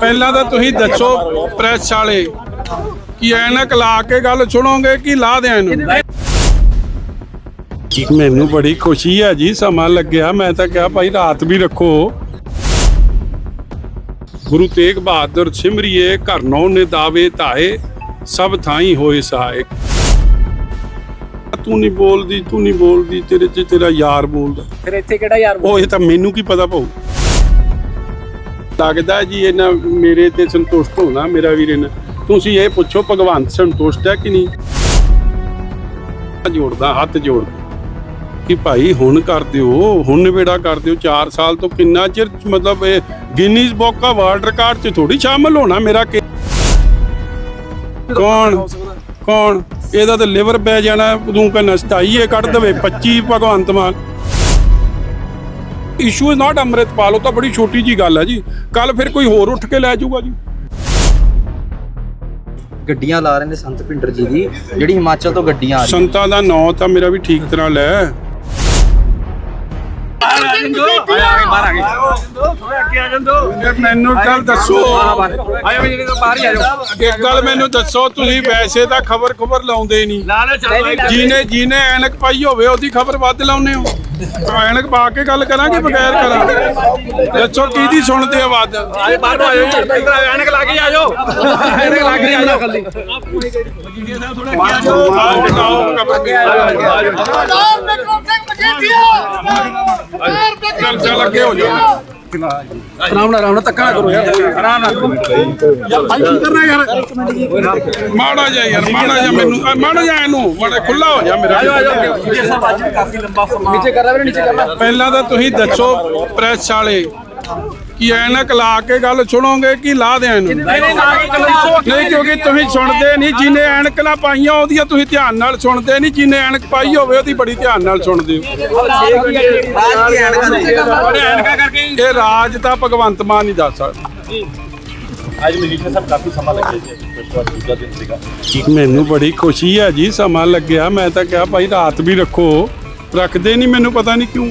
ਪਹਿਲਾਂ ਤਾਂ ਤੁਸੀਂ ਦੱਸੋ ਪ੍ਰੈਸ ਵਾਲੇ ਕਿ ਐਨਕ ਲਾ ਕੇ ਗੱਲ ਸੁਣੋਗੇ ਕਿ ਲਾ ਦਿਆਂ ਇਹਨੂੰ? ਮੈਨੂੰ ਬੜੀ ਖੁਸ਼ੀ ਹੈ ਜੀ ਸਮਾਂ ਲੱਗਿਆ। ਮੈਂ ਤਾਂ ਕਿਹਾ ਭਾਈ ਰਾਤ ਵੀ ਰੱਖੋ। ਗੁਰੂ ਤੇਗ ਬਹਾਦਰ ਸਿਮਰਿਏ ਘਰਨੋਂ ਨੇ ਦਾਵੇ ਧਾਏ ਸਭ ਥਾਈ ਹੋਏ ਸਹਾਇਕ ਤੂੰ ਨਹੀਂ ਬੋਲਦੀ ਤੂੰ ਨਹੀਂ ਬੋਲਦੀ ਤੇਰੇ ਚ ਤੇਰਾ ਯਾਰ ਬੋਲਦਾ। ਫਿਰ ਇੱਥੇ ਕਿਹੜਾ ਯਾਰ ਉਹ ਇਹ ਤਾਂ ਮੈਨੂੰ ਕੀ ਪਤਾ ਭਾਊ ਲੱਗਦਾ ਜੀ ਇਹਨਾਂ ਮੇਰੇ ਤੇ ਸੰਤੁਸ਼ਟ ਹੋਣਾ ਮੇਰਾ ਵੀਰ ਇਹਨਾਂ ਤੁਸੀਂ ਇਹ ਪੁੱਛੋ ਭਗਵੰਤ ਸੰਤੁਸ਼ਟ ਹੈ ਕਿ ਨਹੀਂ? ਜੋੜਦਾ, ਹੱਥ ਜੋੜ ਕਿ। ਭਾਈ ਹੁਣ ਕਰ ਦਿਓ, ਹੁਣ ਨਿਬੇੜਾ ਕਰ ਦਿਓ 4 ਸਾਲ ਤੋਂ ਕਿੰਨਾ ਚਿਰ ਮਤਲਬ ਇਹ ਗਿਨੀਜ਼ ਬੁੱਕ ਦਾ ਵਰਲਡ ਰਿਕਾਰਡ 'ਚ ਥੋੜੀ ਸ਼ਾਮਲ ਹੋਣਾ ਮੇਰਾ ਕੌਣ? ਕੌਣ? ਇਹਦਾ ਤੇ ਲਿਵਰ ਪੈ ਜਾਣਾ, ਤੂੰ ਕਹਿੰਦਾ 27 ਇਹ ਕੱਢ ਦੇਵੇ 25 Bhagwant Mann. Issue is not Amritpal ਉਹ ਤਾਂ ਬੜੀ ਛੋਟੀ ਜੀ ਗੱਲ ਹੈ ਜੀ। ਕੱਲ ਫਿਰ ਕੋਈ ਹੋਰ ਉੱਠ ਕੇ ਲੈ ਜਾਊਗਾ ਜੀ। ਗੱਡੀਆਂ ਲਾ ਰਹੇ ਨੇ ਸੰਤ ਭਿੰਡਰ ਜੀ ਦੀ ਜਿਹੜੀ ਹਿਮਾਚਲ ਤੋਂ ਗੱਡੀਆਂ ਆ ਰਹੀਆਂ। ਸੰਤਾਂ ਦਾ ਨਾਂ ਤਾਂ ਮੇਰਾ ਵੀ ਠੀਕ ਤਰ੍ਹਾਂ ਲੈ। ਬਾਹਰ ਆ ਗਏ। ਫਿਰ ਮੈਨੂੰ ਗੱਲ ਦੱਸੋ। ਆਇਓ ਜੀ ਬਾਹਰ ਹੀ ਆ ਜਾਓ। ਇੱਕ ਗੱਲ ਮੈਨੂੰ ਦੱਸੋ ਤੁਸੀਂ ਵੈਸੇ ਤਾਂ ਖਬਰ ਖਬਰ ਲਾਉਂਦੇ ਨਹੀਂ। ਜਿਹਨੇ ਜਿਹਨੇ ਐਨਕ ਪਾਈ ਹੋਵੇ ਉਹਦੀ ਖਬਰ ਵੱਧ ਲਾਉਂਦੇ ਹੋ। ਐਨਕ ਪਾ ਕੇ ਗੱਲ ਕਰਾਂਗੇ ਬਗੈਰ ਕਰਾਂ। ਦੱਸੋ ਕਿਹਦੀ ਸੁਣਦੇ ਆ ਆਵਾਜ਼ ਆਏ ਬਾਹਰ ਆਇਓ। ਐਨਕ ਲਾ ਕੇ ਆ ਜਾਓ ਐਨਕ ਲਾ ਕੇ ਆ ਜਾਓ ਖਾਲੀ ਆਓ ਬਣਾਓ ਖਬਰ ਚੱਲ ਚੱਲ ਅੱਗੇ ਹੋ ਜਾ ਆਰਾਮ ਨਾਲ ਆਰਾਮ ਨਾਲ ਧੱਕਾ ਨਾ ਕਰੋ ਯਾਰ। ਆਰਾਮ ਨਾਲ। ਮਾੜਾ ਜਾ ਯਾਰ ਮਾੜਾ ਜਾ ਮੈਨੂੰ ਮਾੜਾ ਜਾ ਇਹਨੂੰ ਮਾੜਾ ਖੁੱਲਾ ਹੋ ਜਾ ਮੇਰਾ। ਨੀਚੇ ਕਰ ਰਹਾ ਵੀਰੇ ਨੀਚੇ ਕਰ। ਰਹਾ ਪਹਿਲਾਂ ਤਾਂ ਤੁਸੀਂ ਦੱਸੋ ਪ੍ਰੈਸ ਵਾਲੇ ਕਿ ਐਨਕ ਲਾ ਕੇ ਗੱਲ ਸੁਣੋਗੇ ਕਿ ਲਾ ਦਿਆਂ ਇਹਨੂੰ ਨਹੀਂ ਕਿਉਂਕਿ ਤੁਸੀਂ ਸੁਣਦੇ ਨਹੀਂ ਜਿਹਨੇ ਐਨਕ ਨਾ ਪਾਈਆਂ ਉਹਦੀਆਂ ਤੁਸੀਂ ਧਿਆਨ ਨਾਲ ਸੁਣਦੇ ਨਹੀਂ ਜਿਹਨੇ ਐਨਕ ਪਾਈ ਹੋਵੇ ਉਹਦੀ ਬੜੀ ਧਿਆਨ ਨਾਲ ਸੁਣਦੇ ਹੋ। ਐਨਕਾ ਇਹ ਰਾਜ ਤਾਂ ਭਗਵੰਤ ਮਾਨ ਹੀ ਦੱਸ ਸਕਦਾ। ਅੱਜ ਮਨੀਸ਼ਾ ਸਾਹਿਬ ਕਾਫੀ ਸਮਾਂ ਲੱਗਿਆ ਜੀ ਅੱਜ ਵਿਸ਼ਵਾਸ ਦੂਜਾ ਦਿਨ ਸੀਗਾ। ਮੈਨੂੰ ਬੜੀ ਖੁਸ਼ੀ ਹੈ ਜੀ ਸਮਾਂ ਲੱਗਿਆ। ਮੈਂ ਤਾਂ ਕਿਹਾ ਭਾਈ ਰਾਤ ਵੀ ਰੱਖੋ। ਰੱਖਦੇ ਨਹੀਂ ਮੈਨੂੰ ਪਤਾ ਨਹੀਂ ਕਿਉਂ।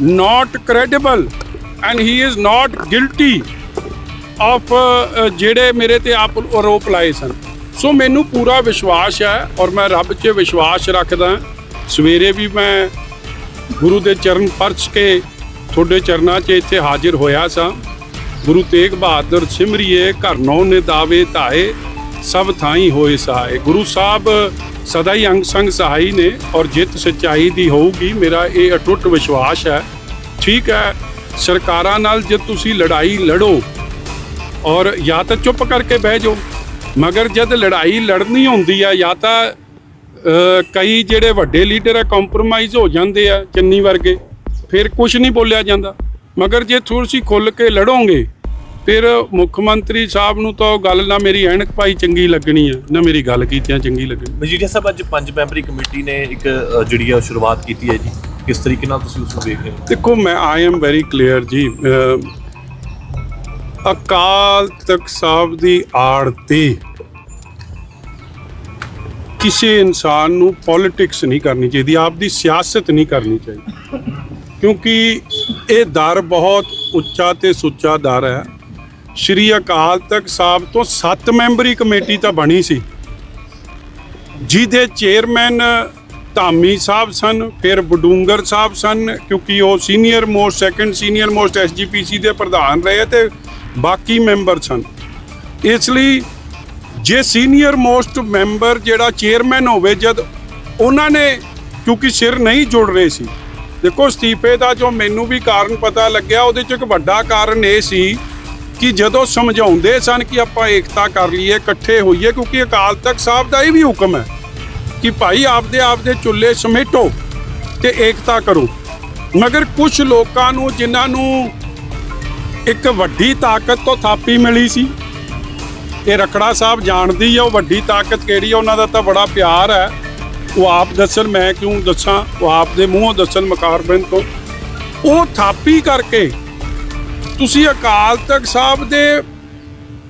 not credible, and he is not guilty of uh, ਜਿਹੜੇ ਮੇਰੇ ਤੇ ਆਪ ਆਰੋਪ ਲਾਏ ਸਨ। ਸੋ ਮੈਨੂੰ ਪੂਰਾ ਵਿਸ਼ਵਾਸ ਹੈ ਔਰ ਮੈਂ ਰੱਬ 'ਚ ਵਿਸ਼ਵਾਸ ਰੱਖਦਾ ਸਵੇਰੇ ਵੀ ਮੈਂ ਗੁਰੂ ਦੇ ਚਰਨ ਪਰਚ ਕੇ ਤੁਹਾਡੇ ਚਰਨਾਂ 'ਚ ਇੱਥੇ ਹਾਜ਼ਰ ਹੋਇਆ ਸਾਂ। ਗੁਰੂ ਤੇਗ ਬਹਾਦਰ ਸਿਮਰਿਏ ਘਰ ਨੌ ਨੇ ਦਾਵੇ ਧਾਏ ਸਭ ਥਾਈ ਹੋਏ ਸਹਾਏ। ਗੁਰੂ ਸਾਹਿਬ ਸਦਾ ਹੀ ਅੰਗ ਸੰਗ ਸਹਾਈ ਨੇ ਔਰ ਜਿੱਤ ਸੱਚਾਈ ਦੀ ਹੋਊਗੀ, ਮੇਰਾ ਇਹ ਅਟੁੱਟ ਵਿਸ਼ਵਾਸ ਹੈ। ਠੀਕ ਹੈ, ਸਰਕਾਰਾਂ ਨਾਲ ਜੇ ਤੁਸੀਂ ਲੜਾਈ ਲੜੋ ਔਰ ਜਾਂ ਤਾਂ ਚੁੱਪ ਕਰਕੇ ਬਹਿ ਜਾਓ, ਮਗਰ ਜਦ ਲੜਾਈ ਲੜਨੀ ਹੁੰਦੀ ਆ ਜਾਂ ਤਾਂ ਕਈ ਜਿਹੜੇ ਵੱਡੇ ਲੀਡਰ ਆ ਕੰਪਰੋਮਾਈਜ਼ ਹੋ ਜਾਂਦੇ ਆ ਚੰਨੀ ਵਰਗੇ, ਫਿਰ ਕੁਝ ਨਹੀਂ ਬੋਲਿਆ ਜਾਂਦਾ। ਮਗਰ ਜੇ ਤੁਸੀਂ ਖੁੱਲ ਕੇ ਲੜੋਗੇ ਫਿਰ ਮੁੱਖ ਮੰਤਰੀ ਸਾਹਿਬ ਨੂੰ ਤਾਂ ਉਹ ਗੱਲ ਨਾ ਮੇਰੀ ਐਨਕ ਪਾਈ ਚੰਗੀ ਲੱਗਣੀ ਆ ਨਾ ਮੇਰੀ ਗੱਲ ਕੀਤਿਆਂ ਚੰਗੀ ਲੱਗਣੀ। ਮਜੀਠੀਆ ਸਾਹਿਬ ਅੱਜ ਪੰਜ ਮੈਂਬਰੀ ਕਮੇਟੀ ਨੇ ਇੱਕ ਜਿਹੜੀ ਆ ਸ਼ੁਰੂਆਤ ਕੀਤੀ ਹੈ ਜੀ। ਕਿਸ ਤਰੀਕੇ ਨਾਲ ਤੁਸੀਂ ਉਸ ਨੂੰ ਦੇਖ ਰਹੇ ਹੋ? ਦੇਖੋ ਮੈਂ ਆਈ ਐਮ ਵੈਰੀ ਕਲੀਅਰ ਜੀ ਅਕਾਲ ਤਖਤ ਸਾਹਿਬ ਦੀ ਆੜ ਤੇ ਕਿਸੇ ਇਨਸਾਨ ਨੂੰ ਪੋਲਿਟਿਕਸ ਨਹੀਂ ਕਰਨੀ ਚਾਹੀਦੀ ਆਪ ਦੀ ਸਿਆਸਤ ਨਹੀਂ ਕਰਨੀ ਚਾਹੀਦੀ। ਕਿਉਂਕਿ ਇਹ ਦਰ ਬਹੁਤ ਉੱਚਾ ਤੇ ਸੁੱਚਾ ਦਰ ਹੈ। ਸ਼੍ਰੀ ਅਕਾਲ ਤਖਤ ਸਾਹਿਬ ਤੋਂ 7 ਮੈਂਬਰੀ ਕਮੇਟੀ ਤਾਂ ਬਣੀ ਸੀ। ਜਿਹਦੇ ਚੇਅਰਮੈਨ ਧਾਮੀ ਸਾਹਿਬ ਸਨ, ਫਿਰ ਬਡੂੰਗਰ ਸਾਹਿਬ ਸਨ, ਕਿਉਂਕਿ ਉਹ senior most, second senior most SGPC ਦੇ ਪ੍ਰਧਾਨ ਰਹੇ ਤੇ ਬਾਕੀ ਮੈਂਬਰ ਸਨ। ਇਸ ਲਈ ਜੇ ਸੀਨੀਅਰ ਮੋਸਟ ਮੈਂਬਰ ਜਿਹੜਾ ਚੇਅਰਮੈਨ ਹੋਵੇ, ਜਦ ਉਹਨਾਂ ਨੇ, ਕਿਉਂਕਿ ਸਿਰ ਨਹੀਂ ਜੁੜ ਰਹੇ ਸੀ। ਦੇਖੋ, ਅਸਤੀਫੇ ਦਾ ਜੋ ਮੈਨੂੰ ਵੀ ਕਾਰਨ ਪਤਾ ਲੱਗਿਆ, ਉਹਦੇ ਚ ਇੱਕ ਵੱਡਾ ਕਾਰਨ ਇਹ ਸੀ ਕਿ ਜਦੋਂ ਸਮਝਾਉਂਦੇ ਸਨ ਕਿ ਆਪਾਂ ਏਕਤਾ ਕਰ ਲਈਏ, ਇਕੱਠੇ ਹੋਈਏ, ਕਿਉਂਕਿ ਅਕਾਲ ਤਖਤ ਸਾਹਿਬ ਦਾ ਇਹ ਵੀ ਹੁਕਮ ਹੈ ਕਿ ਭਾਈ ਆਪਦੇ ਆਪਦੇ ਚੁੱਲ੍ਹੇ ਸਮੇਟੋ ਤੇ ਏਕਤਾ ਕਰੋ। ਮਗਰ ਕੁਝ ਲੋਕਾਂ ਨੂੰ, ਜਿਨ੍ਹਾਂ ਨੂੰ ਇੱਕ ਵੱਡੀ ਤਾਕਤ ਤੋਂ ਥਾਪੀ ਮਿਲੀ ਸੀ, ਇਹ ਰਖੜਾ ਸਾਹਿਬ ਜਾਣਦੀ ਆ ਉਹ ਵੱਡੀ ਤਾਕਤ ਕਿਹੜੀ ਆ, ਉਹਨਾਂ ਦਾ ਤਾਂ ਬੜਾ ਪਿਆਰ ਹੈ। ਉਹ ਆਪ ਦੱਸਣ, ਮੈਂ ਕਿਉਂ ਦੱਸਾਂ? ਉਹ ਆਪ ਦੇ ਮੂੰਹੋਂ ਦੱਸਣ ਮਕਾਰਬਿੰਦ ਤੋਂ। ਉਹ ਥਾਪੀ ਕਰਕੇ ਤੁਸੀਂ ਅਕਾਲ ਤਖਤ ਸਾਹਿਬ ਦੇ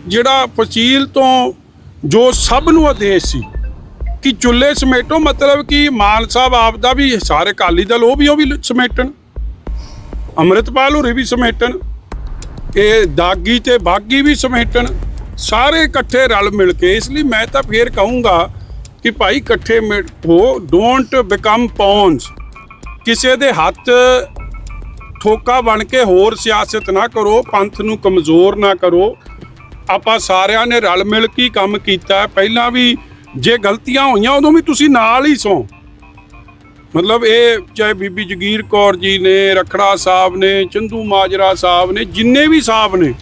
ਜਿਹੜਾ ਫਸੀਲ ਤੋਂ ਜੋ ਸਭ ਨੂੰ ਆਦੇਸ਼ ਸੀ ਕਿ ਚੁੱਲ੍ਹੇ ਸਮੇਟੋ, ਮਤਲਬ ਕਿ ਮਾਨ ਸਾਹਿਬ ਆਪ ਦਾ ਵੀ ਸਾਰੇ ਅਕਾਲੀ ਦਲ, ਉਹ ਵੀ ਉਹ ਵੀ ਸਮੇਟਣ, ਅੰਮ੍ਰਿਤਪਾਲ ਹੋਰੀ ਵੀ ਸਮੇਟਣ ਇਹ ਦਾਗੀ ਤੇ ਬਾਗੀ ਵੀ ਸਮੇਟਣ, ਸਾਰੇ ਇਕੱਠੇ ਰਲ ਮਿਲ ਕੇ, ਇਸ ਲਈ ਮੈਂ ਤਾਂ ਫੇਰ ਕਹੂੰਗਾ ਕਿ ਭਾਈ ਇਕੱਠੇ ਮਿਲ- ਹੋ ਡੋਂਟ ਬਿਕਮ ਪੌਨਸ ਕਿਸੇ ਦੇ ਹੱਥ ਠੋਕਾ ਬਣ ਕੇ ਹੋਰ ਸਿਆਸਤ ਨਾ ਕਰੋ, ਪੰਥ ਨੂੰ ਕਮਜ਼ੋਰ ਨਾ ਕਰੋ। ਆਪਾਂ ਸਾਰਿਆਂ ਨੇ ਰਲ ਮਿਲ ਕੇ ਕੰਮ ਕੀਤਾ ਪਹਿਲਾਂ ਵੀ ਜੇ ਗਲਤੀਆਂ ਹੋਈਆਂ, ਉਦੋਂ ਵੀ ਤੁਸੀਂ ਨਾਲ ਹੀ ਸੋ। ਮਤਲਬ ਇਹ ਚਾਹੇ ਬੀਬੀ ਜਗੀਰ ਕੌਰ ਜੀ ਨੇ, ਰਖੜਾ ਸਾਹਿਬ ਨੇ, ਚੰਦੂ ਮਾਜਰਾ ਸਾਹਿਬ ਨੇ, ਜਿੰਨੇ ਵੀ ਸਾਹਿਬ ਨੇ,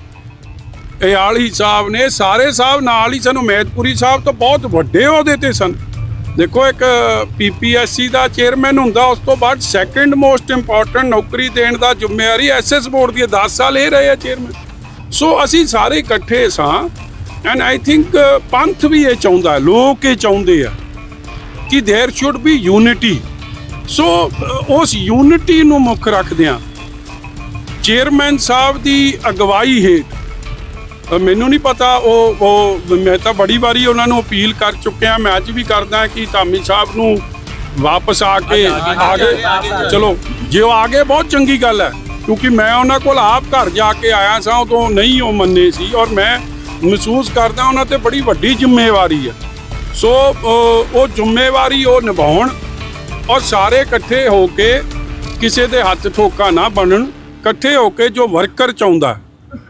ਇਹ ਆਲੀ ਸਾਹਿਬ ਨੇ ਸਾਰੇ ਸਾਹਿਬ ਨਾਲ ਹੀ ਸਨ। ਉਮੈਦਪੁਰੀ ਸਾਹਿਬ ਤੋਂ ਬਹੁਤ ਵੱਡੇ ਅਹੁਦੇ ਤੇ ਸਨ। ਦੇਖੋ ਇੱਕ ਪੀਪੀਐਸਸੀ ਦਾ ਚੇਅਰਮੈਨ ਹੁੰਦਾ ਉਸ ਤੋਂ ਬਾਅਦ ਸੈਕੰਡ ਮੋਸਟ ਇੰਪੋਰਟੈਂਟ ਨੌਕਰੀ ਦੇਣ ਦਾ ਜ਼ਿੰਮੇਵਾਰੀ ਐਸਐਸ ਬੋਰਡ ਦੀ ਹੈ। 10 ਸਾਲ ਇਹ ਰਹੇ ਆ ਚੇਅਰਮੈਨ ਸੋ ਅਸੀਂ ਸਾਰੇ ਇਕੱਠੇ ਸਾਂ ਐਂਡ ਆਈ ਥਿੰਕ ਪੰਥ ਵੀ ਇਹ ਚਾਹੁੰਦਾ ਹੈ, ਲੋਕ ਇਹ ਚਾਹੁੰਦੇ ਆ ਕਿ there should be unity so uh, ਉਸ ਯੂਨਿਟੀ ਨੂੰ ਮੁੱਖ ਰੱਖਦਿਆਂ ਚੇਅਰਮੈਨ ਸਾਹਿਬ ਦੀ ਅਗਵਾਈ ਹੇਠ ਅ, ਮੈਨੂੰ ਨਹੀਂ ਪਤਾ ਉਹ ਉਹ ਮੈਂ ਤਾਂ ਬੜੀ ਵਾਰੀ ਉਹਨਾਂ ਨੂੰ ਅਪੀਲ ਕਰ ਚੁੱਕਿਆ ਮੈਂ ਅੱਜ ਵੀ ਕਰਦਾ ਕਿ ਧਾਮੀ ਸਾਹਿਬ ਨੂੰ ਵਾਪਸ ਆ ਕੇ ਆਗੇ ਚਲੋ ਜੇ ਉਹ ਆਗੇ ਬਹੁਤ ਚੰਗੀ ਗੱਲ ਹੈ ਕਿਉਂਕਿ ਮੈਂ ਉਹਨਾਂ ਕੋਲ ਆਪ ਘਰ ਜਾ ਕੇ ਆਇਆ ਸਾਂ ਉਦੋਂ ਨਹੀਂ ਉਹ ਮੰਨੇ ਸੀ ਔਰ ਮੈਂ ਮਹਿਸੂਸ ਕਰਦਾ ਉਹਨਾਂ ਤੇ ਬੜੀ ਵੱਡੀ ਜ਼ਿੰਮੇਵਾਰੀ ਹੈ। ਸੋ ਉਹ ਜ਼ਿੰਮੇਵਾਰੀ ਉਹ ਨਿਭਾਉਣ ਔਰ ਸਾਰੇ ਇਕੱਠੇ ਹੋ ਕੇ ਕਿਸੇ ਦੇ ਹੱਥ ਠੋਕਾ ਨਾ ਬਣਨ ਇਕੱਠੇ ਹੋ ਕੇ ਜੋ ਵਰਕਰ ਚਾਹੁੰਦਾ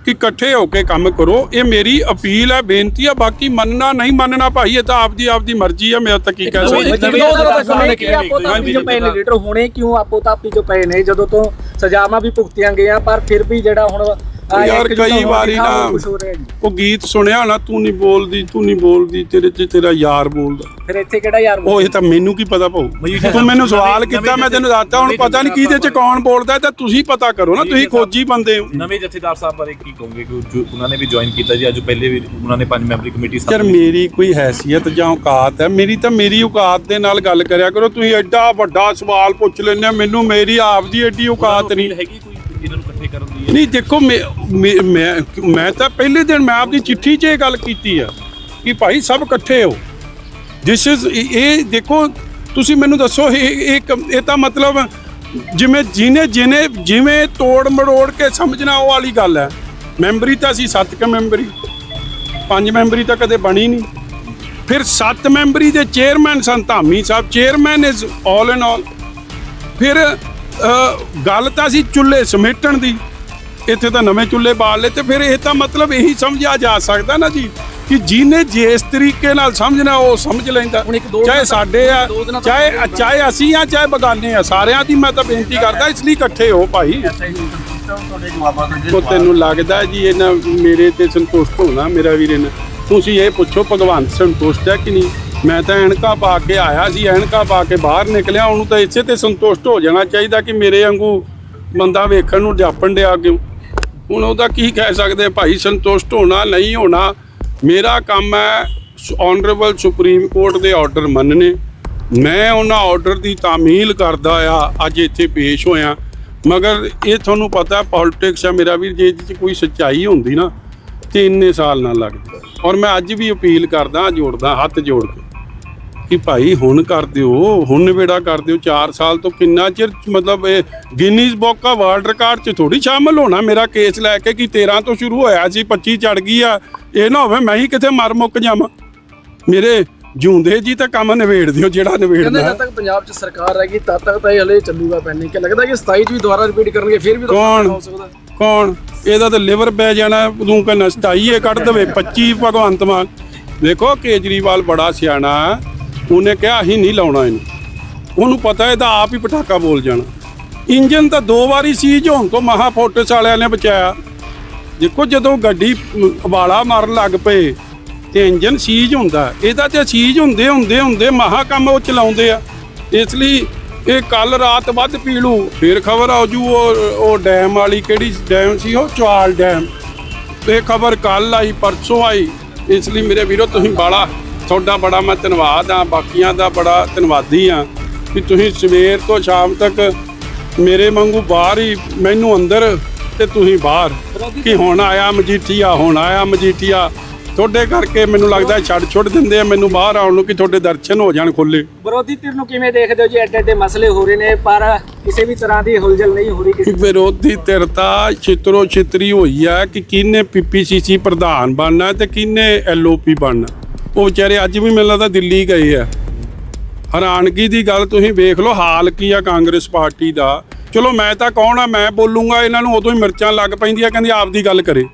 ਇਕੱਠੇ ਹੋ ਕੇ ਕੰਮ ਕਰੋ ਇਹ ਮੇਰੀ ਅਪੀਲ ਹੈ ਬੇਨਤੀ ਹੈ ਬਾਕੀ ਮੰਨਣਾ ਨਹੀਂ ਮੰਨਣਾ ਭਾਈ ਇਹ ਤਾਂ ਆਪਦੀ ਆਪਦੀ ਮਰਜ਼ੀ ਹੈ ਮੈਂ ਤਾਂ ਕੀ ਕਹਿ ਸਕਦਾ। ਆਪੋ ਤਾਪੀ ਹਾਂਜੀ, ਜੋ ਪਏ ਨੇ ਲੀਡਰ ਹੋਣੇ ਕਿਉਂ ਆਪੋ ਤਾਪੀ ਜੋ ਪਏ ਨੇ ਜਦੋਂ ਤੋਂ ਸਜ਼ਾਵਾਂ ਵੀ ਭੁਗਤੀਆਂ ਗਈਆਂ ਪਰ ਫਿਰ ਵੀ ਜਿਹੜਾ ਹੁਣ ਉਹ ਯਾਰ ਕਈ ਵਾਰੀ ਨਾ ਉਹ ਗੀਤ ਸੁਣਿਆ ਨਾ ਤੂੰ ਨਹੀਂ ਬੋਲਦੀ ਤੂੰ ਨਹੀਂ ਬੋਲਦੀ ਤੇਰੇ ਚ ਤੇਰਾ ਯਾਰ ਬੋਲਦਾ। ਫਿਰ ਇੱਥੇ ਕਿਹੜਾ ਯਾਰ ਉਹ ਇਹ ਤਾਂ ਮੈਨੂੰ ਕੀ ਪਤਾ ਭਾਊ ਤੂੰ ਮੈਨੂੰ ਸਵਾਲ ਕੀਤਾ ਮੈਂ ਤੈਨੂੰ ਦੱਸਤਾ ਹੁਣ ਪਤਾ ਨਹੀਂ ਕਿਹਦੇ ਚ ਕੌਣ ਬੋਲਦਾ ਤਾਂ ਤੁਸੀਂ ਪਤਾ ਕਰੋ ਨਾ ਤੁਸੀਂ ਖੋਜੀ ਬੰਦੇ ਹੋ। ਨਵੇਂ ਜਥੇਦਾਰ ਸਾਹਿਬ ਬਾਰੇ ਕੀ ਕਹੋਗੇ? ਕਿ ਉਹਨਾਂ ਨੇ ਵੀ ਜੁਆਇਨ ਕੀਤਾ ਜੀ ਅੱਜ ਪਹਿਲੇ ਵੀ ਉਹਨਾਂ ਨੇ ਪੰਜ ਮੈਂਬਰੀ ਕਮੇਟੀ ਯਾਰ ਮੇਰੀ ਕੋਈ ਹੈਸੀਅਤ ਜਾਂ ਔਕਾਤ ਹੈ ਮੇਰੀ ਤਾਂ ਮੇਰੀ ਔਕਾਤ ਦੇ ਨਾਲ ਗੱਲ ਕਰਿਆ ਕਰੋ ਤੁਸੀਂ ਐਡਾ ਵੱਡਾ ਸਵਾਲ ਪੁੱਛ ਲੈਂਦੇ ਹੋ ਮੈਨੂੰ ਮੇਰੀ ਆਪਦੀ ਐਡੀ ਔਕਾਤ ਨਹੀਂ। ਹੈਗੀ ਕੋਈ ਇਹਨਾਂ ਨੂੰ ਇਕੱਠੇ ਕਰਨ ਦੀ? ਨਹੀਂ, ਦੇਖੋ, ਮੈਂ ਮੈਂ- ਮੈਂ ਤਾਂ ਪਹਿਲੇ ਦਿਨ ਮੈਂ ਆਪਦੀ ਚਿੱਠੀ 'ਚ ਇਹ ਗੱਲ ਕੀਤੀ ਆ ਕਿ ਭਾਈ ਸਭ ਇਕੱਠੇ ਹੋ। ਦਿਸ ਇਜ਼ ਇਹ ਦੇਖੋ, ਤੁਸੀਂ ਮੈਨੂੰ ਦੱਸੋ, ਇਹ ਇਹ ਇਹ ਤਾਂ ਮਤਲਬ ਜਿਵੇਂ ਜਿਹਨੇ ਜਿਹਨੇ ਜਿਵੇਂ ਤੋੜ ਮੜੋੜ ਕੇ ਸਮਝਣਾ ਉਹ ਵਾਲੀ ਗੱਲ ਹੈ। ਮੈਂਬਰੀ ਤਾਂ ਸੀ ਸੱਤ ਕ ਮੈਂਬਰੀ ਪੰਜ ਮੈਂਬਰੀ ਤਾਂ ਕਦੇ ਬਣੀ ਨਹੀਂ। ਫਿਰ ਸੱਤ ਮੈਂਬਰੀ ਦੇ ਚੇਅਰਮੈਨ ਸਨ ਧਾਮੀ ਸਾਹਿਬ। Chairman is all in all ਫਿਰ ਗੱਲ ਤਾਂ ਸੀ ਚੁੱਲ੍ਹੇ ਸਮੇਟਣ ਦੀ। ਇੱਥੇ ਤਾਂ ਨਵੇਂ ਚੁੱਲ੍ਹੇ ਬਾਲ ਲਏ ਤੇ ਫਿਰ ਇਹ ਤਾਂ ਮਤਲਬ ਇਹੀ ਸਮਝਿਆ ਜਾ ਸਕਦਾ ਨਾ ਜੀ ਕਿ ਜਿਹਨੇ ਜਿਸ ਤਰੀਕੇ ਨਾਲ ਸਮਝਣਾ ਉਹ ਸਮਝ ਲੈਂਦਾ। ਦੋ ਚਾਹੇ ਸਾਡੇ ਆ ਦੋ ਚਾਹੇ ਚਾਹੇ ਅਸੀਂ ਆ ਚਾਹੇ ਬਗਾਨੇ ਆ ਸਾਰਿਆਂ ਦੀ ਮੈਂ ਤਾਂ ਬੇਨਤੀ ਕਰਦਾ ਇਸ ਲਈ ਇਕੱਠੇ ਹੋ ਭਾਈ। ਉਹ ਤੈਨੂੰ ਲੱਗਦਾ ਜੀ ਇਹਨਾਂ ਮੇਰੇ ਤੇ ਸੰਤੁਸ਼ਟ ਹੋਣਾ ਮੇਰਾ ਵੀਰ ਇਹਨਾਂ ਤੁਸੀਂ ਇਹ ਪੁੱਛੋ ਭਗਵੰਤ ਸੰਤੁਸ਼ਟ ਹੈ ਕਿ ਨਹੀਂ? ਮੈਂ ਤਾਂ ਐਨਕਾ ਪਾ ਕੇ ਆਇਆ ਸੀ ਐਨਕਾ ਪਾ ਕੇ ਬਾਹਰ ਨਿਕਲਿਆ ਉਹਨੂੰ ਤਾਂ ਇਸੇ ਤੇ ਸੰਤੁਸ਼ਟ ਹੋ ਜਾਣਾ ਚਾਹੀਦਾ ਕਿ ਮੇਰੇ ਵਾਂਗੂ ਬੰਦਾ ਵੇਖਣ ਨੂੰ ਜਾਪਣ ਡਿਆ ਕਿਉਂ? ਹੁਣ ਉਹਦਾ ਕੀ ਕਹਿ ਸਕਦੇ ਭਾਈ ਸੰਤੁਸ਼ਟ ਹੋਣਾ, ਨਹੀਂ ਹੋਣਾ, ਮੇਰਾ ਕੰਮ ਹੈ ਆਨਰੇਬਲ ਸੁਪਰੀਮ ਕੋਰਟ ਦੇ ਆਰਡਰ ਮੰਨਣੇ। ਮੈਂ ਉਹਨਾਂ ਆਰਡਰ ਦੀ ਤਾਮੀਲ ਕਰਦਾ ਆ, ਅੱਜ ਇੱਥੇ ਪੇਸ਼ ਹੋਇਆ। ਮਗਰ ਇਹ ਤੁਹਾਨੂੰ ਪਤਾ ਪੋਲਿਟਿਕਸ ਆ, ਮੇਰਾ ਵੀ ਜੇ ਇਹਦੇ 'ਚ ਕੋਈ ਸੱਚਾਈ ਹੁੰਦੀ ਨਾ, ਤੇ ਇੰਨੇ ਸਾਲ ਨਾ ਲੱਗਦੇ। ਔਰ ਮੈਂ ਅੱਜ ਵੀ ਅਪੀਲ ਕਰਦਾ, ਜੋੜਦਾ, ਹੱਥ ਜੋੜ ਕੇ। ਕਿ ਭਾਈ ਹੁਣ ਕਰ ਦਿਓ ਹੁਣ ਨਿਬੇੜਾ ਕਰ ਦਿਓ 4 ਸਾਲ ਤੋਂ ਕਿੰਨਾ ਚਿਰ ਮਤਲਬ ਇਹ ਗਿਨੀਜ਼ ਬੁੱਕ ਦਾ ਵਰਲਡ ਰਿਕਾਰਡ 'ਚ ਥੋੜੀ ਸ਼ਾਮਲ ਹੋਣਾ ਮੇਰਾ ਕੇਸ ਲੈ ਕੇ ਕਿ 13 ਤੋਂ ਸ਼ੁਰੂ ਹੋਇਆ ਸੀ 25 ਚੜ ਗਈ ਆ ਇਹ ਨਾ ਹੋਵੇ ਮੈਂ ਹੀ ਕਿਤੇ ਮਰ ਮੁੱਕ ਜਾਵਾਂ। ਮੇਰੇ ਜਿਉਂਦੇ ਜੀ ਤਾਂ ਕੰਮ ਨਿਬੇੜ ਦਿਓ ਜਿਹੜਾ ਨਿਬੇੜਨਾ। ਜਦ ਤੱਕ ਪੰਜਾਬ 'ਚ ਸਰਕਾਰ ਰਹੇਗੀ ਤਦ ਤੱਕ ਤਾਂ ਇਹ ਹਲੇ ਚੱਲੂਗਾ ਪੈਂਡਿੰਗ ਕਿ ਲੱਗਦਾ ਕਿ 27 'ਚ ਵੀ ਦੁਬਾਰਾ ਰਿਪੀਟ ਕਰਨਗੇ ਫਿਰ ਵੀ ਕੌਣ? ਹੋ ਸਕਦਾ। ਕੌਣ? ਇਹਦਾ ਤਾਂ ਲਿਵਰ ਪੈ ਜਾਣਾ ਤੂੰ ਕਹਿੰਦਾ 27 ਇਹ ਕੱਢ ਦੇਵੇ 25 ਭਗਵੰਤ ਮਾਨ। ਦੇਖੋ ਕੇਜਰੀਵਾਲ ਬੜਾ ਸਿਆਣਾ। ਉਹਨੇ ਕਿਹਾ ਅਸੀਂ ਨਹੀਂ ਲਾਉਣਾ ਇਹਨੂੰ। ਉਹਨੂੰ ਪਤਾ ਇਹਦਾ ਆਪ ਹੀ ਪਟਾਕਾ ਬੋਲ ਜਾਣਾ। ਇੰਜਨ ਤਾਂ ਦੋ ਵਾਰੀ ਸੀਜ ਹੋਣ ਤੋਂ ਮਹਾ ਫੋਰਟਿਸ ਵਾਲਿਆਂ ਨੇ ਬਚਾਇਆ। ਦੇਖੋ ਜਦੋਂ ਗੱਡੀ ਵਾਲਾ ਮਾਰਨ ਲੱਗ ਪਏ, ਤੇ ਇੰਜਨ ਸੀਜ ਹੁੰਦਾ। ਇਹਦਾ ਤੇ ਸੀਜ ਹੁੰਦੇ ਹੁੰਦੇ ਹੁੰਦੇ ਮਹਾ ਕੰਮ ਉਹ ਚਲਾਉਂਦੇ ਆ। ਇਸ ਲਈ ਇਹ ਕੱਲ ਰਾਤ ਵੱਧ ਪੀਲੂ ਫਿਰ ਖਬਰ ਆ ਜੂ ਉਹ ਉਹ ਡੈਮ ਵਾਲੀ ਕਿਹੜੀ ਡੈਮ ਸੀ ਉਹ ਚਵਾਲ ਡੈਮ। ਇਹ ਖਬਰ ਕੱਲ ਆਈ, ਪਰਸੋਂ ਆਈ। ਇਸ ਲਈ ਮੇਰੇ ਵੀਰੋ ਤੁਸੀਂ ਬਾਲਾ ਤੁਹਾਡਾ ਬੜਾ ਮੈਂ ਧੰਨਵਾਦ ਆ ਬਾਕੀਆਂ ਦਾ ਬੜਾ ਧੰਨਵਾਦੀ ਆ ਕਿ ਤੁਸੀਂ ਸਵੇਰ ਤੋਂ ਸ਼ਾਮ ਤੱਕ ਮੇਰੇ ਵਾਂਗੂ ਬਾਹਰ ਹੀ ਮੈਨੂੰ ਅੰਦਰ ਤੇ ਤੁਸੀਂ ਬਾਹਰ। ਕਿ ਹੁਣ ਆਇਆ ਮਜੀਠੀਆ ਹੁਣ ਆਇਆ ਮਜੀਠੀਆ। ਤੁਹਾਡੇ ਕਰਕੇ ਮੈਨੂੰ ਲੱਗਦਾ ਛੱਡ ਛੁੱਟ ਦਿੰਦੇ ਆ ਮੈਨੂੰ ਬਾਹਰ ਆਉਣ ਨੂੰ ਕਿ ਤੁਹਾਡੇ ਦਰਸ਼ਨ ਹੋ ਜਾਣ ਖੁੱਲੇ ਵਿਰੋਧੀ ਧਿਰ ਨੂੰ ਕਿਵੇਂ ਦੇਖਦੇ ਹੋ ਜੀ? ਐਡੇ ਐਡੇ ਮਸਲੇ ਹੋ ਰਹੇ ਨੇ ਪਰ ਕਿਸੇ ਵੀ ਤਰ੍ਹਾਂ ਦੀ ਹੁਲਜਲ ਨਹੀਂ ਹੋ ਰਹੀ ਕਿਸੇ ਵਿਰੋਧੀ ਧਿਰਤਾ ਛਿਤਰੋ ਛਿਤਰੀ ਹੋਈ ਆ ਕਿ ਕਿਹਨੇ ਪੀਪੀਸੀਸੀ ਪ੍ਰਧਾਨ ਬਣਨਾ ਤੇ ਕਿਹਨੇ ਐਲਓਪੀ ਬਣਨਾ। ਉਹ ਵਿਚਾਰੇ ਅੱਜ ਵੀ ਮੈਨੂੰ ਲੱਗਦਾ ਦਿੱਲੀ ਗਏ ਆ। ਹੈਰਾਨਗੀ ਦੀ ਗੱਲ ਤੁਸੀਂ ਵੇਖ ਲਓ, ਹਾਲ ਕੀ ਆ ਕਾਂਗਰਸ ਪਾਰਟੀ ਦਾ। ਚਲੋ ਮੈਂ ਤਾਂ ਕੌਣ ਆ, ਮੈਂ ਬੋਲੂੰਗਾ, ਇਹਨਾਂ ਨੂੰ ਉਦੋਂ ਹੀ ਮਿਰਚਾਂ ਲੱਗ ਪੈਂਦੀਆਂ, ਕਹਿੰਦੀ ਆਪ ਦੀ ਗੱਲ ਕਰੇ।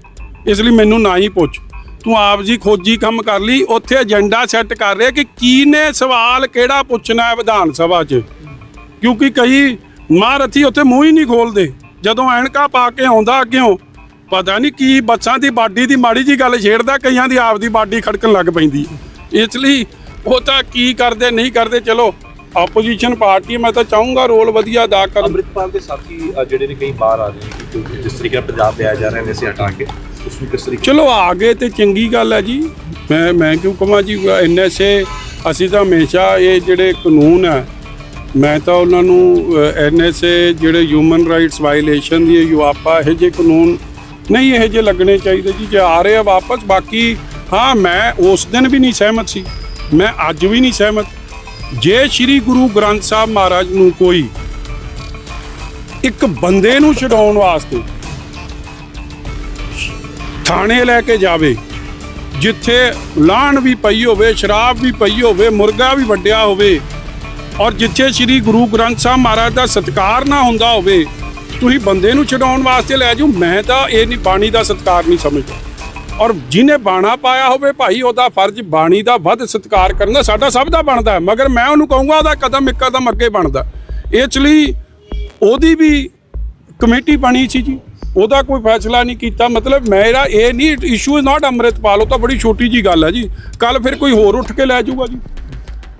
ਇਸ ਲਈ ਮੈਨੂੰ ਨਾ ਹੀ ਪੁੱਛ। ਤੂੰ ਆਪ ਜੀ ਖੋਜੀ ਕੰਮ ਕਰ ਲਈ, ਉੱਥੇ ਏਜੰਡਾ ਸੈੱਟ ਕਰ ਰਿਹਾ ਕਿ ਕੀ ਨੇ ਸਵਾਲ ਕਿਹੜਾ ਪੁੱਛਣਾ ਹੈ ਵਿਧਾਨ ਸਭਾ 'ਚ। ਕਿਉਂਕਿ ਕਈ ਮਹਾਰਥੀ ਉੱਥੇ ਮੂੰਹ ਹੀ ਨਹੀਂ ਖੋਲਦੇ। ਜਦੋਂ ਐਨਕਾ ਪਾ ਕੇ ਆਉਂਦਾ ਅੱਗਿਓਂ ਪਤਾ ਨਹੀਂ ਕੀ ਬੱਸਾਂ ਦੀ ਬਾਡੀ ਦੀ ਮਾੜੀ ਜੀ ਗੱਲ ਛੇੜਦਾ ਕਈਆਂ ਦੀ ਆਪਦੀ ਬਾਡੀ ਖੜਕਣ ਲੱਗ ਪੈਂਦੀ ਇਸ ਲਈ ਉਹ ਤਾਂ ਕੀ ਕਰਦੇ ਨਹੀਂ ਕਰਦੇ ਚਲੋ ਆਪੋਜੀਸ਼ਨ ਪਾਰਟੀ ਮੈਂ ਤਾਂ ਚਾਹੂੰਗਾ ਰੋਲ ਵਧੀਆ ਅਦਾ ਕਰਨ। ਅੰਮ੍ਰਿਤਪਾਲ ਦੇ ਸਾਥੀ ਜਿਹੜੇ ਨੇ ਕਈ ਬਾਹਰ ਆ ਰਹੇ ਨੇ ਜਿਸ ਤਰੀਕੇ ਨਾਲ ਪੰਜਾਬ ਲਿਆ ਜਾ ਰਿਹਾ ਨੇ ਸੇ ਹਟਾ ਕੇ ਉਸ ਨੂੰ ਕਿਸ ਤਰੀਕੇ ਚਲੋ ਆ ਗਏ ਤੇ ਚੰਗੀ ਗੱਲ ਹੈ ਜੀ। ਮੈਂ ਮੈਂ ਕਿਉਂ ਕਹਾਂ ਜੀ ਐਨਐਸਏ ਅਸੀਂ ਤਾਂ ਹਮੇਸ਼ਾ ਇਹ ਜਿਹੜੇ ਕਾਨੂੰਨ ਹੈ ਮੈਂ ਤਾਂ ਉਹਨਾਂ ਨੂੰ ਐਨਐਸਏ ਜਿਹੜੇ ਹਿਊਮਨ ਰਾਈਟਸ ਵਾਇਲੇਸ਼ਨ ਦੀ ਯੂਆਪਾ ਇਹ ਜੇ ਕਾਨੂੰਨ ਨਹੀਂ, ਇਹ ਜੇ ਲੱਗਣੇ ਚਾਹੀਦੇ ਜੀ, ਜੇ ਆ ਰਹੇ ਆ ਵਾਪਸ, ਬਾਕੀ ਹਾਂ, ਮੈਂ ਉਸ ਦਿਨ ਵੀ ਨਹੀਂ ਸਹਿਮਤ ਸੀ। ਮੈਂ ਅੱਜ ਵੀ ਨਹੀਂ ਸਹਿਮਤ। ਜੇ ਸ੍ਰੀ ਗੁਰੂ ਗ੍ਰੰਥ ਸਾਹਿਬ ਮਹਾਰਾਜ ਨੂੰ ਕੋਈ ਇੱਕ ਬੰਦੇ ਨੂੰ ਛਡਾਉਣ ਵਾਸਤੇ ਥਾਣੇ ਲੈ ਕੇ ਜਾਵੇ, ਜਿੱਥੇ ਲਾਹਣ ਵੀ ਪਈ ਹੋਵੇ, ਸ਼ਰਾਬ ਵੀ ਪਈ ਹੋਵੇ, ਮੁਰਗਾ ਵੀ ਵੱਡਿਆ ਹੋਵੇ, ਔਰ ਜਿੱਥੇ ਸ੍ਰੀ ਗੁਰੂ ਗ੍ਰੰਥ ਸਾਹਿਬ ਮਹਾਰਾਜ ਦਾ ਸਤਿਕਾਰ ਨਾ ਹੁੰਦਾ ਹੋਵੇ ਤੁਸੀਂ ਬੰਦੇ ਨੂੰ ਛਡਾਉਣ ਵਾਸਤੇ ਲੈ ਜਾਓ, ਮੈਂ ਤਾਂ ਇਹ ਨਹੀਂ, ਬਾਣੀ ਦਾ ਸਤਿਕਾਰ ਨਹੀਂ ਸਮਝਦਾ। ਔਰ ਜਿਹਨੇ ਬਾਣਾ ਪਾਇਆ ਹੋਵੇ ਭਾਈ, ਉਹਦਾ ਫਰਜ਼ ਬਾਣੀ ਦਾ ਵੱਧ ਸਤਿਕਾਰ ਕਰਨਾ ਸਾਡਾ ਸਭ ਦਾ ਬਣਦਾ ਹੈ। ਮਗਰ ਮੈਂ ਉਹਨੂੰ ਕਹੂੰਗਾ, ਉਹਦਾ ਕਦਮ ਇੱਕ ਕਦਮ ਅੱਗੇ ਬਣਦਾ। ਇਸ ਲਈ ਉਹਦੀ ਵੀ ਕਮੇਟੀ ਬਣੀ ਸੀ ਜੀ। ਉਹਦਾ ਕੋਈ ਫੈਸਲਾ ਨਹੀਂ ਕੀਤਾ। ਮਤਲਬ ਮੇਰਾ ਇਹ ਨਹੀਂ ਇਸ਼ੂ ਇਜ਼ ਨਾਟ ਅੰਮ੍ਰਿਤਪਾਲ, ਉਹ ਤਾਂ ਬੜੀ ਛੋਟੀ ਜੀ ਗੱਲ ਹੈ ਜੀ। ਕੱਲ ਫਿਰ ਕੋਈ ਹੋਰ ਉੱਠ ਕੇ ਲੈ ਜਾਊਗਾ ਜੀ।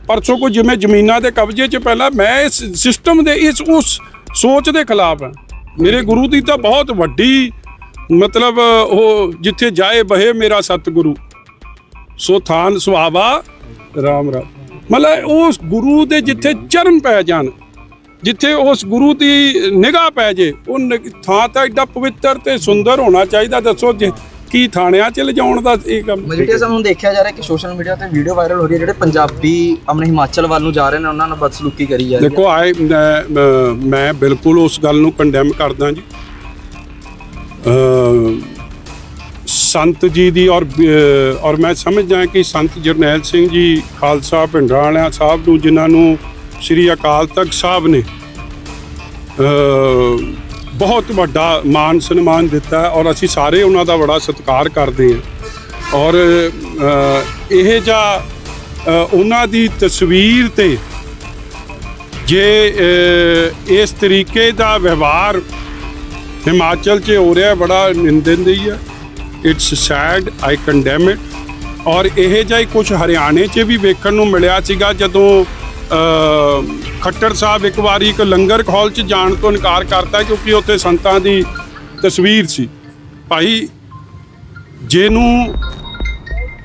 ਪਰਸੋਂ ਕੋਈ ਜਿਵੇਂ ਜ਼ਮੀਨਾਂ ਦੇ ਕਬਜ਼ੇ 'ਚ ਪਹਿਲਾਂ ਮੈਂ ਇਸ ਸਿਸਟਮ ਦੇ, ਇਸ, ਉਸ ਸੋਚ ਦੇ ਖਿਲਾਫ ਹਾਂ। ਮੇਰੇ ਗੁਰੂ ਦੀ ਤਾਂ ਬਹੁਤ ਵੱਡੀ ਮਤਲਬ ਉਹ ਜਿੱਥੇ ਜਾਏ ਬਹੇ ਮੇਰਾ ਸਤਿਗੁਰੂ। ਸੋ ਥਾਨ ਸੁਹਾਵਾ, ਰਾਮ ਰਾਮ। ਮਤਲਬ ਉਸ ਗੁਰੂ ਦੇ ਜਿੱਥੇ ਚਰਨ ਪੈ ਜਾਣ, ਜਿੱਥੇ ਉਸ ਗੁਰੂ ਦੀ ਨਿਗਾਹ ਪੈ ਜੇ, ਉਹ ਨਿਗ- ਥਾਂ ਤਾਂ ਐਡਾ ਪਵਿੱਤਰ ਤੇ ਸੁੰਦਰ ਹੋਣਾ ਚਾਹੀਦਾ, ਦੱਸੋ ਜੇ ਕੀ ਥਾਣਿਆਂ 'ਚ ਲਿਜਾਉਣ ਦਾ ਇਹ ਕੰਮ? ਮਜੀਠੀਆ ਸਾਹਿਬ ਹੁਣ ਦੇਖਿਆ ਜਾ ਰਿਹਾ ਕਿ ਸੋਸ਼ਲ ਮੀਡੀਆ ਤੇ ਵੀਡੀਓ ਵਾਇਰਲ ਹੋ ਰਹੀ ਹੈ ਜਿਹੜੇ ਪੰਜਾਬੀ ਆਪਣੇ ਹਿਮਾਚਲ ਵੱਲ ਨੂੰ ਜਾ ਰਹੇ ਨੇ ਉਹਨਾਂ ਨਾਲ ਬਦਸਲੂਕੀ ਕਰੀ ਜਾ ਰਹੀ ਹੈ। ਦੇਖੋ ਆਏ ਮੈਂ- ਬਿਲਕੁਲ ਉਸ ਗੱਲ ਨੂੰ ਕੰਡੈਮ ਕਰਦਾ ਜੀ। ਸੰਤ ਜੀ ਦੀ ਔਰ ਔਰ ਮੈਂ ਸਮਝਦਾ ਕਿ ਸੰਤ ਜਰਨੈਲ ਸਿੰਘ ਜੀ ਖਾਲਸਾ ਭਿੰਡਰਾਂ ਵਾਲਿਆਂ ਸਾਹਿਬ ਨੂੰ ਜਿਨ੍ਹਾਂ ਨੂੰ ਸ੍ਰੀ ਅਕਾਲ ਤਖਤ ਸਾਹਿਬ ਨੇ ਬਹੁਤ ਵੱਡਾ ਮਾਨ ਸਨਮਾਨ ਦਿੱਤਾ ਔਰ ਅਸੀਂ ਸਾਰੇ ਉਹਨਾਂ ਦਾ ਬੜਾ ਸਤਿਕਾਰ ਕਰਦੇ ਹਾਂ। ਔਰ ਇਹ ਜਿਹਾ ਉਹਨਾਂ ਦੀ ਤਸਵੀਰ ਤੇ ਜੇ ਇਸ ਤਰੀਕੇ ਦਾ ਵਿਵਹਾਰ ਹਿਮਾਚਲ 'ਚ ਹੋ ਰਿਹਾ, ਬੜਾ ਨਿੰਦਨਦਈ ਹੈ it's sad I condemn it ਔਰ ਇਹ ਜਿਹਾ ਹੀ ਕੁਝ ਹਰਿਆਣੇ 'ਚ ਵੀ ਵੇਖਣ ਨੂੰ ਮਿਲਿਆ ਸੀਗਾ ਜਦੋਂ ਖੱਟਰ ਸਾਹਿਬ ਇੱਕ ਵਾਰੀ ਇੱਕ ਲੰਗਰ ਹਾਲ 'ਚ ਜਾਣ ਤੋਂ ਇਨਕਾਰ ਕਰਤਾ ਕਿਉਂਕਿ ਉੱਥੇ ਸੰਤਾਂ ਦੀ ਤਸਵੀਰ ਸੀ। ਭਾਈ ਜਿਹਨੂੰ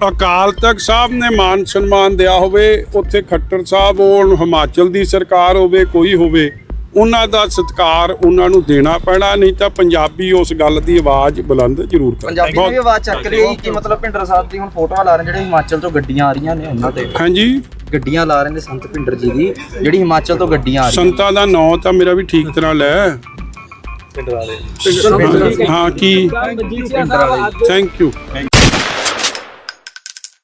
ਅਕਾਲ ਤਖਤ ਸਾਹਿਬ ਨੇ ਮਾਨ ਸਨਮਾਨ ਦਿਆ ਹੋਵੇ ਉੱਥੇ ਖੱਟਰ ਸਾਹਿਬ ਹੋਣ ਹਿਮਾਚਲ ਦੀ ਸਰਕਾਰ ਹੋਵੇ ਕੋਈ ਹੋਵੇ ਉਹਨਾਂ ਦਾ ਸਤਿਕਾਰ ਉਹਨਾਂ ਨੂੰ ਦੇਣਾ ਪੈਣਾ ਨਹੀਂ ਤਾਂ ਪੰਜਾਬੀ ਉਸ ਗੱਲ ਦੀ ਆਵਾਜ਼ ਬੁਲੰਦ ਜ਼ਰੂਰ ਕਰ। ਪੰਜਾਬੀ ਦੀ ਆਵਾਜ਼ ਚੱਕ ਰਹੀ ਕਿ ਮਤਲਬ ਭਿੰਡਰ ਸਾਹਿਬ ਦੀ ਹੁਣ ਫੋਟੋਆਂ ਲਾ ਰਹੇ ਜਿਹੜੇ ਹਿਮਾਚਲ ਤੋਂ ਗੱਡੀਆਂ ਆ ਰਹੀਆਂ ਨੇ ਉਹਨਾਂ ਤੇ। ਹਾਂਜੀ। ਗੱਡੀਆਂ ਲਾ ਰਹੇ ਨੇ ਸੰਤ ਭਿੰਡਰ ਜੀ ਦੀ ਜਿਹੜੀ ਹਿਮਾਚਲ ਤੋਂ ਗੱਡੀਆਂ ਆ ਰਹੀਆਂ ਸੰਤਾਂ ਦਾ ਨਾਂ ਤਾਂ ਮੇਰਾ ਵੀ ਠੀਕ ਤਰ੍ਹਾਂ ਲੈ। ਪਿੰਡ ਵਾਲੇ ਹਾਂ ਕੀ? Thank you